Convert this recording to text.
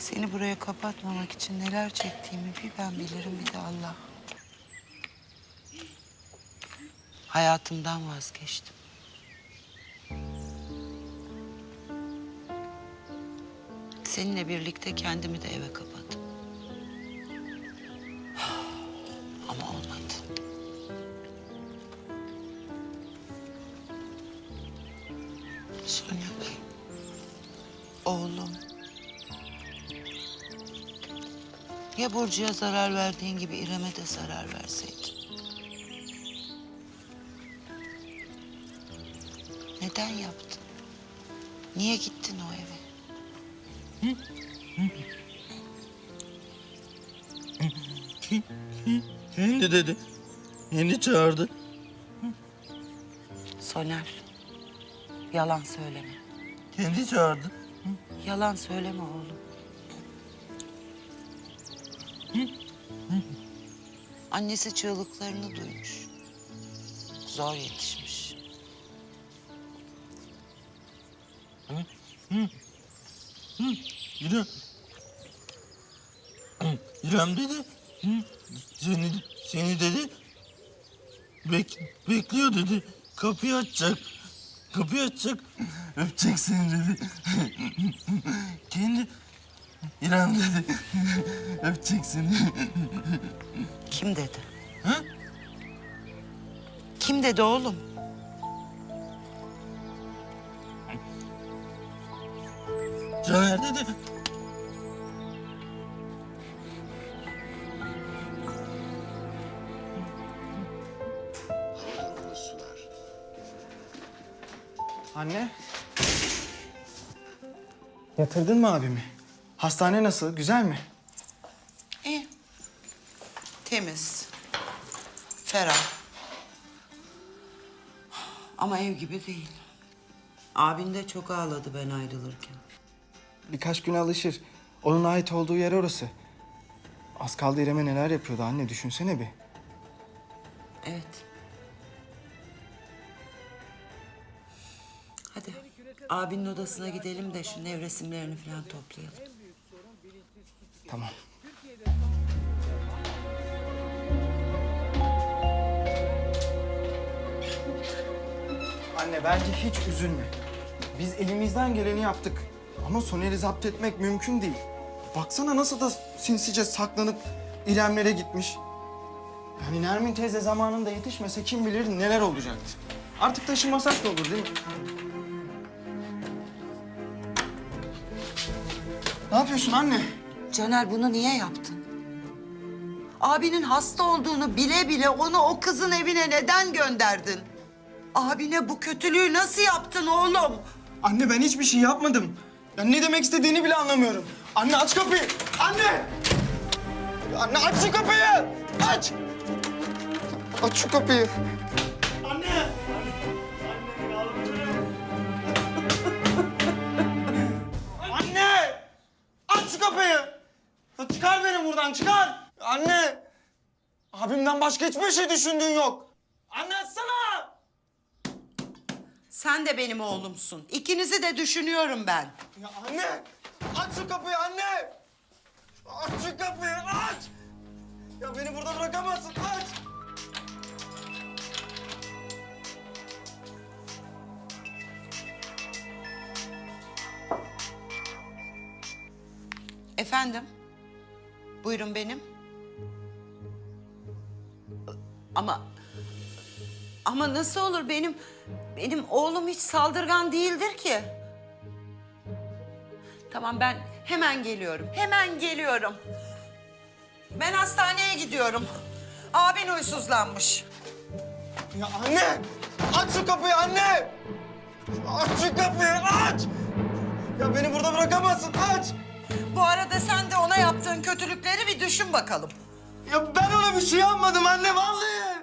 Seni buraya kapatmamak için neler çektiğimi bir ben bilirim bir de Allah. Hayatımdan vazgeçtim. Seninle birlikte kendimi de eve kapattım. Ama olmadı. Sonya, oğlum. Ya Burcu'ya zarar verdiğin gibi İrem'e de zarar verseydin? Neden yaptın? Niye gittin o eve? Kendi dedi. Kendi çağırdı. Soner, yalan söyleme. Kendi çağırdı. Yalan söyleme oğlum. Annesi çığlıklarını duymuş. Zor yetişmiş. İrem. İrem dedi. Hı, Seni, seni dedi. Bek, bekliyor dedi. Kapıyı açacak. Kapıyı açacak. Öpecek seni dedi. İrem dedi. Öpecek seni. Kim dedi? Ha? Kim dedi oğlum? Caner dedi. Anne. Yatırdın mı abimi? Hastane nasıl? Güzel mi? İyi. Temiz. Ferah. Ama ev gibi değil. Abin de çok ağladı ben ayrılırken. Birkaç gün alışır. Onun ait olduğu yer orası. Az kaldı İrem'e neler yapıyordu anne düşünsene bir. Evet. Hadi abinin odasına gidelim de şu nevresimlerini falan toplayalım. Tamam. Anne bence hiç üzülme. Biz elimizden geleni yaptık. Ama Soner'i zapt etmek mümkün değil. Baksana nasıl da sinsice saklanıp İremlere gitmiş. Yani Nermin teyze zamanında yetişmese kim bilir neler olacaktı. Artık taşınmasak da olur değil mi? Ne yapıyorsun anne? Caner bunu niye yaptın? Abinin hasta olduğunu bile bile onu o kızın evine neden gönderdin? Abine bu kötülüğü nasıl yaptın oğlum? Anne ben hiçbir şey yapmadım. Ya ne demek istediğini bile anlamıyorum. Anne aç kapıyı. Anne! Anne aç şu kapıyı. Aç. Aç şu kapıyı. Buradan çıkar. Anne! Abimden başka hiçbir şey düşündüğün yok. Anne açsana! Sen de benim oğlumsun. İkinizi de düşünüyorum ben. Ya anne! Aç şu kapıyı anne! Aç şu kapıyı aç! Ya beni burada bırakamazsın aç! Efendim? Buyurun benim. Ama ama nasıl olur benim benim oğlum hiç saldırgan değildir ki. Tamam ben hemen geliyorum. Hemen geliyorum. Ben hastaneye gidiyorum. Abin huysuzlanmış. Ya anne! Aç şu kapıyı anne! Aç şu kapıyı aç! Ya beni burada bırakamazsın aç! Bu arada sen de ona yaptığın kötülükleri bir düşün bakalım. Ya ben ona bir şey yapmadım anne vallahi